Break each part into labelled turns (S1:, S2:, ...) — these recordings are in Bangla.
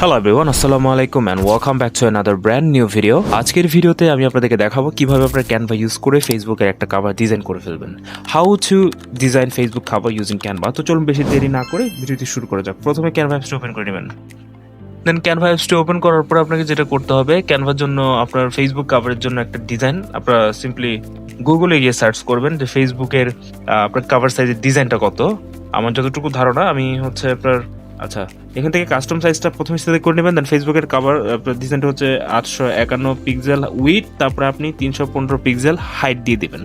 S1: হ্যালো এভরিওয়ান আসসালামু আলাইকুম and welcome back to another brand new video আজকের ভিডিওতে আমি আপনাদেরকে দেখাবো কীভাবে আপনার ক্যানভা ইউজ করে ফেসবুকের একটা কাভার ডিজাইন করে ফেলবেন। How to design Facebook cover using Canva তো চলুন বেশি দেরি না করে ভিডিওটি শুরু করা যাক। প্রথমে ক্যানভা অ্যাপসটি ওপেন করে নেবেন। দেন ক্যানভা অ্যাপসটি ওপেন করার পর আপনাকে যেটা করতে হবে ক্যানভার জন্য আপনার ফেসবুক কাভারের জন্য একটা ডিজাইন আপনারা সিম্পলি গুগলে গিয়ে সার্চ করবেন যে ফেসবুকের আপনার কাভার সাইজের ডিজাইনটা কত। আমার যতটুকু ধারণা, আমি হচ্ছে আপনার আচ্ছা এখান থেকে কাস্টম সাইজটা প্রথমে সিলেক্ট করে নেবেন দেন ফেসবুকের কাভার ডিজাইনটা হচ্ছে আটশো একান্ন পিক্সেল উইথ তারপরে আপনি তিনশো পনেরো পিক্সেল হাইট দিয়ে দিবেন।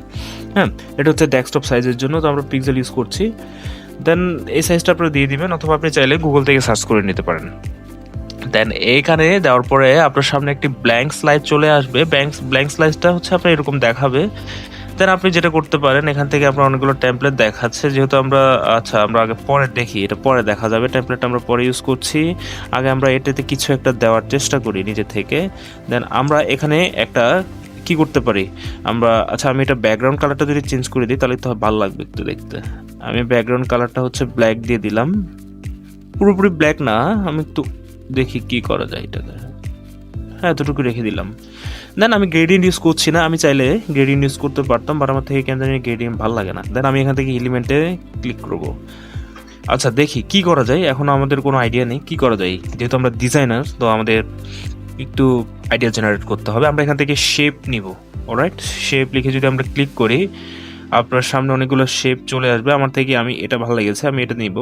S1: হ্যাঁ এটা হচ্ছে ডেস্কটপ সাইজের জন্য, তো আমরা পিক্সেল ইউজ করছি। দেন এই সাইজটা আপনারা দিয়ে দিবেন, অথবা আপনি চাইলে গুগল থেকে সার্চ করে নিতে পারেন। দেন এইখানে দেওয়ার পরে আপনার সামনে একটি ব্ল্যাঙ্ক স্লাইড চলে আসবে। ব্যাঙ্ক ব্ল্যাঙ্ক স্লাইডটা হচ্ছে আপনার এরকম দেখাবে। দেন আপনি যেটা করতে পারেন, এখান থেকে আপনার অনেকগুলো টেমপ্লেট দেখাচ্ছে। যেহেতু আমরা আচ্ছা আমরা আগে পরে দেখি, এটা পরে দেখা যাবে। টেমপ্লেট আমরা পরে ইউজ করছি। আগে আমরা এটাতে কিছু একটা দেওয়ার চেষ্টা করি নিজে থেকে। দেন আমরা এখানে একটা কি করতে পারি? আমরা আচ্ছা আমি এটা ব্যাকগ্রাউন্ড কালারটা যদি চেঞ্জ করে দিই, তাহলে তো ভালো লাগবে একটু দেখতে। আমি ব্যাকগ্রাউন্ড কালারটা হচ্ছে ব্ল্যাক দিয়ে দিলাম। পুরোপুরি ব্ল্যাক না, আমি একটু দেখি কি করা যায় এটাকে হ্যাঁ এতটুকু রেখে দিলাম। দেন আমি গ্রেডিয়েন্ট ইউজ করছি না, আমি চাইলে গ্রেডিয়েন্ট ইউজ করতে পারতাম বাট আমার থেকে কেন জানি গ্রেডিয়েন্ট ভালো লাগে না। দেন আমি এখান থেকে এলিমেন্টে ক্লিক করব। আচ্ছা দেখি কি করা যায়, এখন আমাদের কোনো আইডিয়া নেই, কি করা যায়? যেহেতু আমরা ডিজাইনার তো আমাদের একটু আইডিয়া জেনারেট করতে হবে। আমরা এখান থেকে শেপ নিব অলরাইট শেপ লিখে যদি আমরা ক্লিক করি, আপনার সামনে অনেকগুলো শেপ চলে আসবে। আমার থেকে আমি এটা ভালো লেগেছে, আমি এটা নিব।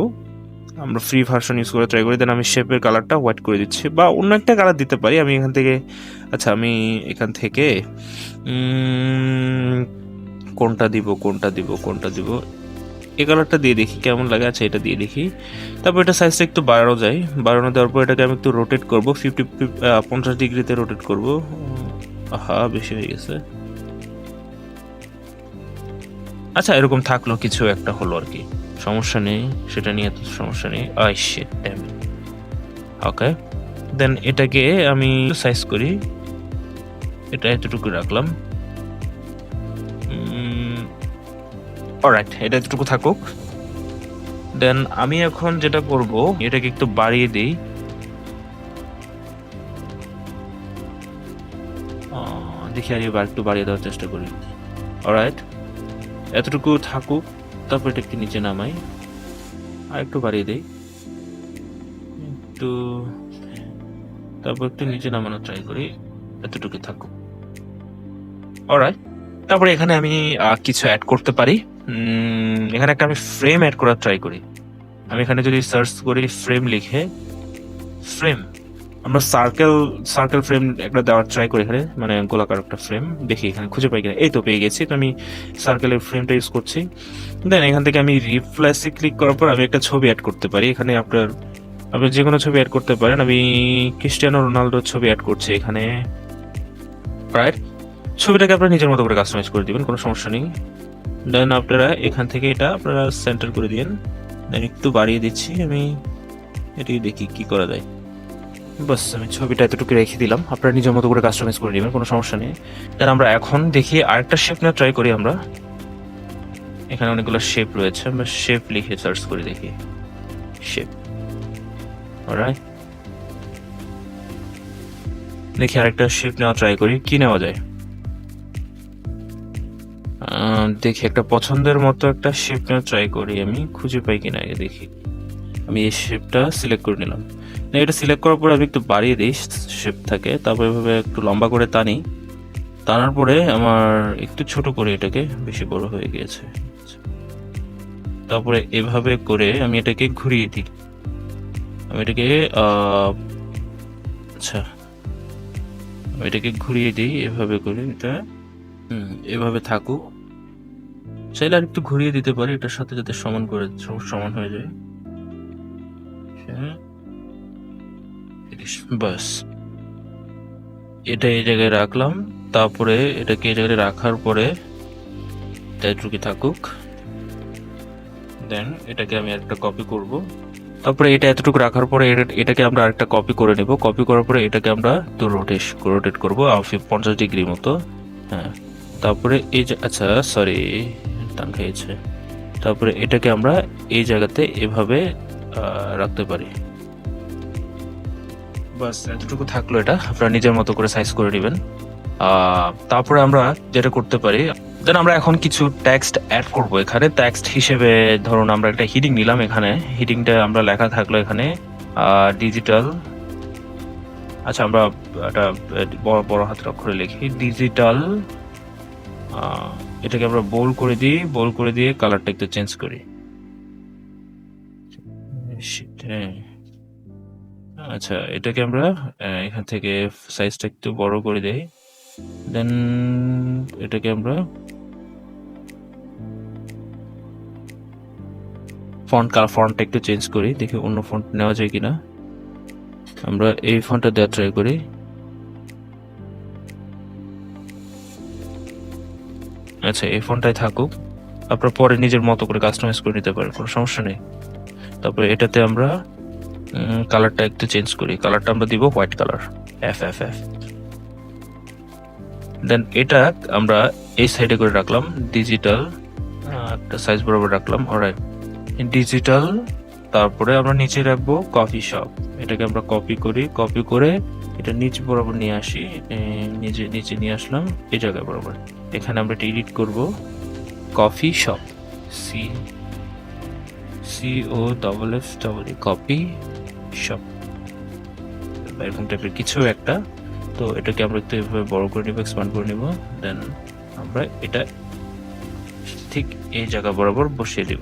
S1: আমরা ফ্রি ভার্সন ইউজ করে ট্রাই করি দেন আমি শেপের কালারটা হোয়াইট করে দিচ্ছি, বা অন্য একটা কালার দিতে পারি। আমি এখান থেকে আচ্ছা আমি এখান থেকে কোনটা দিব কোনটা দিব কোনটা দিব? এই কালারটা দিয়ে দেখি, কেমন লাগে? আচ্ছা এটা দিয়ে দেখি। তারপর এটা সাইজটা একটু বাড়ানো যায়। বাড়ানো দেওয়ার পর এটাকে আমি একটু রোটেট করব ফিফটি পঞ্চাশ ডিগ্রিতে রোটেট করব। হা বেশি হয়ে গেছে। আচ্ছা এরকম থাকল কিছু একটা হলো আর কি। সমস্যা নেই, সেটা নিয়ে তো সমস্যা নেই। I shit damn okay then এটাকে আমি সাইজ করি। এটা এতটুকু রাখলাম। অলরাইট এটা এতটুকু থাকুক। দেন আমি এখন যেটা করব, এটাকে একটু বাড়িয়ে দিই। দেখি আর এবার একটু বাড়িয়ে দেওয়ার চেষ্টা করি। অলরাইট এতটুকু থাকুক, তারপর এটা একটু নিচে নামাই। আর একটু বাড়িয়ে দেই। একটু, তারপর একটু নিচে নামানোর ট্রাই করি। এতটুকু থাকুক। অলরাইট তারপরে এখানে আমি কিছু অ্যাড করতে পারি। এখানে একটা আমি ফ্রেম অ্যাড করার ট্রাই করি। আমি এখানে যদি সার্চ করি ফ্রেম লিখে ফ্রেম আমরা সার্কেল সার্কেল ফ্রেম একটা দেওয়ার ট্রাই করি এখানে মানে গোলাকার একটা ফ্রেম দেখি এখানে খুঁজে পাই কিনা। এই তো পেয়ে গেছি, তো আমি সার্কেলের ফ্রেমটা ইউজ করছি। দেন এখান থেকে আমি রিপ্লেসে ক্লিক করার পর আমি একটা ছবি অ্যাড করতে পারি। এখানে আপনার, আপনি যে কোনো ছবি অ্যাড করতে পারেন। আমি ক্রিস্টিয়ানো রোনালদোর ছবি অ্যাড করছি এখানে। রাইট ছবিটাকে আপনার নিজের মতো করে কাস্টমাইজ করে দিবেন, কোনো সমস্যা নেই। দেন আপনারা এখান থেকে এটা আপনারা সেন্টার করে দিন। দেন একটু বাড়িয়ে দিচ্ছি, আমি এটি দেখি কি করা যায়। বাস, আমি ছবিটা এতটুকু রেখে দিলাম। আপনারা নিজের মতো করে কাস্টমাইজ করে নেবেন, কোনো সমস্যা নেই। দেন আমরা এখন দেখি আরেকটা শেপ নিয়ে ট্রাই করি আমরা। এখানে অনেকগুলো শেপ রয়েছে, আমরা শেপ লিখে সার্চ করে দেখি। শেপ অলরাইট দেখি আরেকটা শেপ নেওয়া ট্রাই করি, কি নেওয়া যায়? দেখি, একটা পছন্দের মতো একটা শেপ নেওয়া ট্রাই করি আমি, খুঁজে পাই কিনা, আগে দেখি। আমি এই শেপটা সিলেক্ট করে নিলাম। এটা সিলেক্ট করার পরে আমি একটু বাড়িয়ে দিই শেপ থাকে, তারপর এভাবে একটু লম্বা করে টানি। টানার পরে আমার একটু ছোট করে এটাকে বেশি বড় হয়ে গিয়েছে। তারপরে এভাবে করে আমি এটাকে ঘুরিয়ে দিই। আমি এটাকে আচ্ছা। আমি এটাকে ঘুরিয়ে দিই, এভাবে করে এটা, হুম, এভাবে থাকুক। চাইলে আর একটু ঘুরিয়ে দিতে পারি, এটার সাথে যাতে সমান করে, সমান হয়ে যায়। বাস। এটা এই জায়গায় রাখলাম, তারপরে এটাকে এই জায়গায় রাখার পরে এটা থাকুক। দেন এটাকে আমি একটা কপি করব। তারপরে এটা এতটুকু রাখার পরে এটা- এটাকে আমরা আরেকটা কপি করে নেব। কপি করার পরে এটাকে আমরা তো রোটেশ রোটেট করব পঞ্চাশ ডিগ্রি মতো। হ্যাঁ। তারপরে এই যে আচ্ছা সরি টান খেয়েছে। তারপরে এটাকে আমরা এই জায়গাতে এভাবে রাখতে পারি। বাস, এতটুকু থাকল এটা। আপনারা নিজের মতো করে সাইজ করে নেবেন। তারপরে আমরা যেটা করতে পারি দেন আমরা এখন কিছু টেক্সট অ্যাড করব এখানে। টেক্সট হিসেবে ধরুন আমরা একটা হিডিং নিলাম এখানে। হিডিংটা আমরা লেখা থাকল এখানে। ডিজিটাল আচ্ছা আমরা একটা বড় বড় হাতের অক্ষরে লিখি। ডিজিটাল এটাকে আমরা বোল করে দিই। বোল করে দিয়ে কালারটা একটু চেঞ্জ করি। আচ্ছা এটাকে আমরা এখান থেকে সাইজটা একটু বড় করে দেই। দেন এটাকে আমরা ফন্ট কালার ফন্টটা একটু চেঞ্জ করি, দেখি অন্য ফন্ট নেওয়া যায় কিনা। আমরা এই ফন্টটা দেওয়া ট্রাই করি। আচ্ছা এই ফোনটাই থাকুক। আপনার পরে নিজের মতো করে কাস্টমাইজ করে নিতে পারেন, কোনো সমস্যা নেই। তারপরে এটাতে আমরা কালারটা একটু চেঞ্জ করি। কালারটা আমরা দিব white colour F F F then এটা আমরা এই সাইডে করে রাখলাম ডিজিটাল একটা সাইজ বরাবর রাখলাম। অলরাইট ডিজিটাল তারপরে আমরা নিচে রাখব কফি শপ এটাকে আমরা কপি করি কপি করে এটা নিচে বরাবর নিয়ে আসি নিচে নিচে নিয়ে আসলাম, এই জায়গায় বরাবর। এখানে আমরা এটা এডিট করব coffee shop C C O double F double E copy shop এরকম টাইপের কিছু একটা। তো এটাকে আমরা একটু এভাবে বড় করে নিব এক্সপ্যান্ড করে নিব দেন আমরা এটা ঠিক এই জায়গা বরাবর বসিয়ে দিব।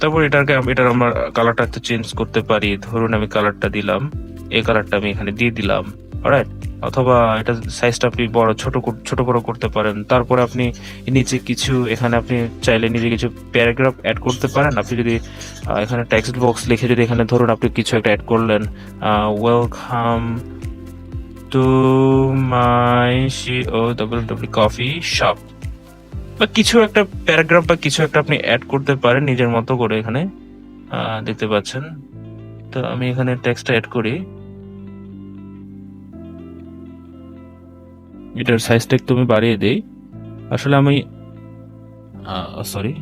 S1: তারপর এটাকে এটার আমরা কালারটা একটু চেঞ্জ করতে পারি। ধরুন আমি কালারটা দিলাম, এই কালারটা আমি এখানে দিয়ে দিলাম। অলরাইট অথবা এটা সাইজটা আপনি বড়, ছোট ছোট বড় করতে পারেন। তারপরে আপনি নিচে কিছু, এখানে আপনি চাইলে নিজে কিছু প্যারাগ্রাফ অ্যাড করতে পারেন। আপনি যদি এখানে টেক্সট বক্স লিখে যদি এখানে ধরুন আপনি কিছু একটা অ্যাড করলেন welcome to my C O W W coffee shop বা কিছু একটা প্যারাগ্রাফ বা কিছু একটা আপনি অ্যাড করতে পারেন নিজের মতো করে এখানে দেখতে পাচ্ছেন। তো আমি এখানে টেক্সটটা অ্যাড করি। এটার সাইজটা একটু আমি বাড়িয়ে দিই। আসলে আমি সরি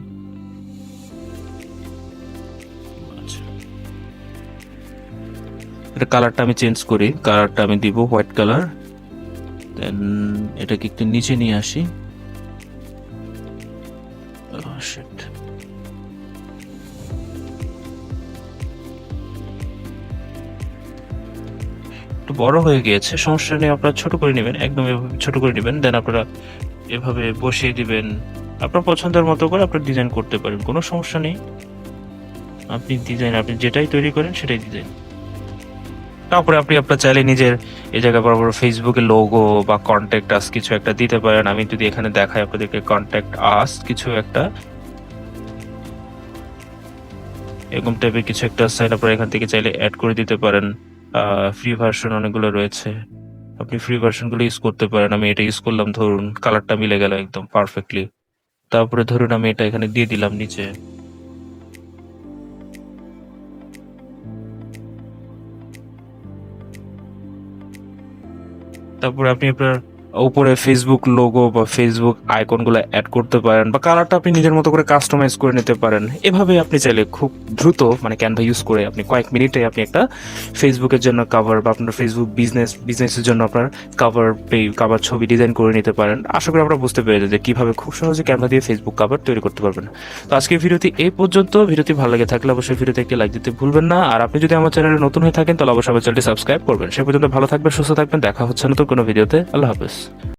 S1: এটা কালারটা আমি চেঞ্জ করি। কালারটা আমি দিব হোয়াইট কালার দেন এটাকে একটু নিচে নিয়ে আসি। একটু বড় হয়ে গিয়েছে, সমস্যা নেই, আপনারা ছোট করে নেবেন, একদম এভাবে ছোট করে নেবেন দেন আপনারা এভাবে বসিয়ে দিবেন, আপনার পছন্দের মতো করে আপনার ডিজাইন করতে পারেন, কোনো সমস্যা নেই। আপনি ডিজাইন আপনি যেটাই তৈরি করেন সেটাই ডিজাইন তারপরে আপনি আপনার চাইলে নিজের এই জায়গায় বড় বড় ফেসবুকে লোগো বা কন্ট্যাক্ট আস কিছু একটা দিতে পারেন। আমি যদি এখানে দেখাই আপনাদেরকে কন্ট্যাক্ট আস কিছু একটা। এরকম টাইপের কিছু একটা সাইন আপনারা এখান থেকে চাইলে অ্যাড করে দিতে পারেন। ফ্রি ভার্সন অনেকগুলো রয়েছে। আপনি ফ্রি ভার্সনগুলো ইউজ করতে পারেন। আমি এটা ইউজ করলাম, ধরুন কালারটা মিলে গেল একদম পারফেক্টলি তারপরে ধরুন আমি এটা এখানে দিয়ে দিলাম নিচে। তারপরে আপনি আপনার উপরে ফেসবুক লোগো বা ফেসবুক আইকনগুলো অ্যাড করতে পারেন বা কালারটা আপনি নিজের মতো করে কাস্টমাইজ করে নিতে পারেন। এভাবে আপনি চাইলে খুব দ্রুত মানে ক্যানভা ইউজ করে আপনি কয়েক মিনিটে আপনি একটা ফেসবুকের জন্য কাভার বা আপনার ফেসবুক বিজনেস বিজনেসের জন্য আপনার কাভার কাভার ছবি ডিজাইন করে নিতে পারেন। আশা করি আপনারা বুঝতে পেরেছেন যে কীভাবে খুব সহজে ক্যানভা দিয়ে ফেসবুক কাভার তৈরি করতে পারবেন। তো আজকের ভিডিওটি এই পর্যন্ত। ভিডিওটি ভালো লাগে থাকলে অবশ্যই ভিডিওতে একটি লাইক দিতে ভুলবেন না। আর আপনি যদি আমার চ্যানেলে নতুন হয়ে থাকেন, তাহলে অবশ্যই আমার চ্যানেলটি সাবস্ক্রাইব করবেন। সে পর্যন্ত ভালো থাকবেন, সুস্থ থাকবেন। দেখা হচ্ছে নতুন কোনো ভিডিওতে। আল্লাহ হাফেজ। Adios.